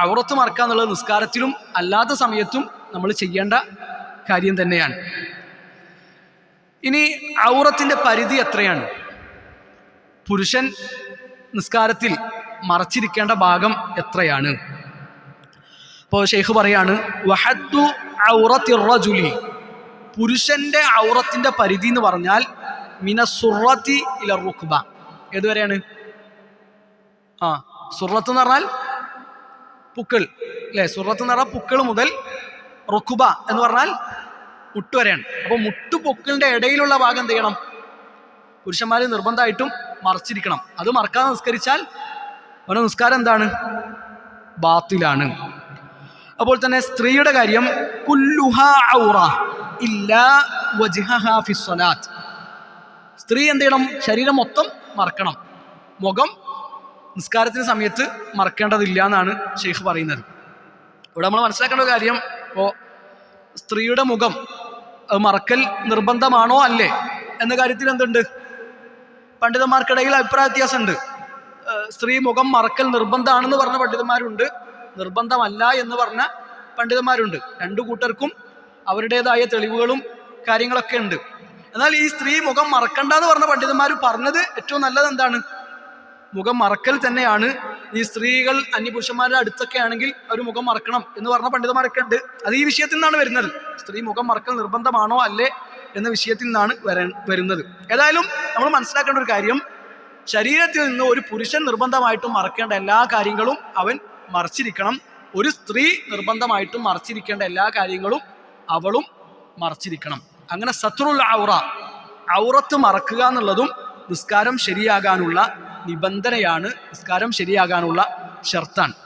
ഔറത്ത് മറക്കുക എന്നുള്ളത് നിസ്കാരത്തിലും അല്ലാത്ത സമയത്തും നമ്മൾ ചെയ്യേണ്ട കാര്യം തന്നെയാണ്. ഇനി ഔറത്തിന്റെ പരിധി എത്രയാണ്? പുരുഷൻ നിസ്കാരത്തിൽ മറച്ചിരിക്കേണ്ട ഭാഗം എത്രയാണ്? ഇപ്പോൾ ഷെയ്ഖ് പറയാണ് വഹദ്ദു ഔറത്തിറജുലി പുരുഷന്റെ ഔറത്തിന്റെ പരിധി എന്ന് പറഞ്ഞാൽ മിനസുറത്തി ഇലറുഖുബ ഏതുവരെയാണ്? ആ സുറത്ത് എന്ന് പറഞ്ഞാൽ പുക്കൾ അല്ലേ സുറത്ത് എന്ന് പറഞ്ഞാൽ പുക്കൾ മുതൽ റുക്കുബ എന്ന് പറഞ്ഞാൽ മുട്ട് വരെയാണ്. അപ്പോൾ മുട്ട് പൊക്കിളിന്റെ ഇടയിലുള്ള ഭാഗം എന്ത് ചെയ്യണം? പുരുഷന്മാർ നിർബന്ധമായിട്ടും മറച്ചിരിക്കണം. അത് മറക്കാതെ നിസ്കരിച്ചാൽ അവന്റെ നിസ്കാരം എന്താണ്? ബാത്തിലാണ്. അപ്പോൾ തന്നെ സ്ത്രീയുടെ കാര്യം കുല്ലുഹ ഔറ ഇല്ലാ സ്ത്രീ എന്ത് ചെയ്യണം? ശരീരം മൊത്തം മറക്കണം. മുഖം നിസ്കാരത്തിന് സമയത്ത് മറക്കേണ്ടതില്ല എന്നാണ് ഷെയ്ഖ് പറയുന്നത്. ഇവിടെ നമ്മൾ മനസ്സിലാക്കേണ്ട ഒരു കാര്യം ഇപ്പോൾ സ്ത്രീയുടെ മുഖം മറക്കൽ നിർബന്ധമാണോ അല്ലേ? എന്ന കാര്യത്തിൽ എന്തുണ്ട്? പണ്ഡിതന്മാർക്കിടയിൽ അഭിപ്രായ വ്യത്യാസമുണ്ട്. സ്ത്രീ മുഖം മറക്കൽ നിർബന്ധമാണെന്ന് പറഞ്ഞ പണ്ഡിതന്മാരുണ്ട്. നിർബന്ധമല്ല എന്ന് പറഞ്ഞ പണ്ഡിതന്മാരുണ്ട്. രണ്ടു കൂട്ടർക്കും അവരുടേതായ തെളിവുകളും കാര്യങ്ങളൊക്കെ ഉണ്ട്. എന്നാൽ ഈ സ്ത്രീ മുഖം മറക്കണ്ട എന്ന് പറഞ്ഞ പണ്ഡിതന്മാർ പറഞ്ഞത് ഏറ്റവും നല്ലത് എന്താണ് മുഖം മറക്കൽ തന്നെയാണ്. ഈ സ്ത്രീകൾ അന്യപുരുഷന്മാരുടെ അടുത്തൊക്കെ ആണെങ്കിൽ അവർ മുഖം മറക്കണം എന്ന് പറഞ്ഞ പണ്ഡിതന്മാരൊക്കെ ഉണ്ട് അത് ഈ വിഷയത്തിൽ നിന്നാണ് വരുന്നത്. സ്ത്രീ മുഖം മറക്കൽ നിർബന്ധമാണോ അല്ലേ എന്ന വിഷയത്തിൽ നിന്നാണ് വര വരുന്നത്. ഏതായാലും നമ്മൾ മനസ്സിലാക്കേണ്ട ഒരു കാര്യം. ശരീരത്തിൽ നിന്ന് ഒരു പുരുഷൻ നിർബന്ധമായിട്ടും മറക്കേണ്ട എല്ലാ കാര്യങ്ങളും അവൻ മറച്ചിരിക്കണം. ഒരു സ്ത്രീ നിർബന്ധമായിട്ടും മറച്ചിരിക്കേണ്ട എല്ലാ കാര്യങ്ങളും അവളും മറച്ചിരിക്കണം. അങ്ങനെ സത്രുൽ ഔറ. ഔറത്ത് മറക്കുക എന്നുള്ളതും നിസ്കാരം ശരിയാകാനുള്ള നിബന്ധനയാണ് നിസ്കാരം ശരിയാകാനുള്ള ഷർത്താണ്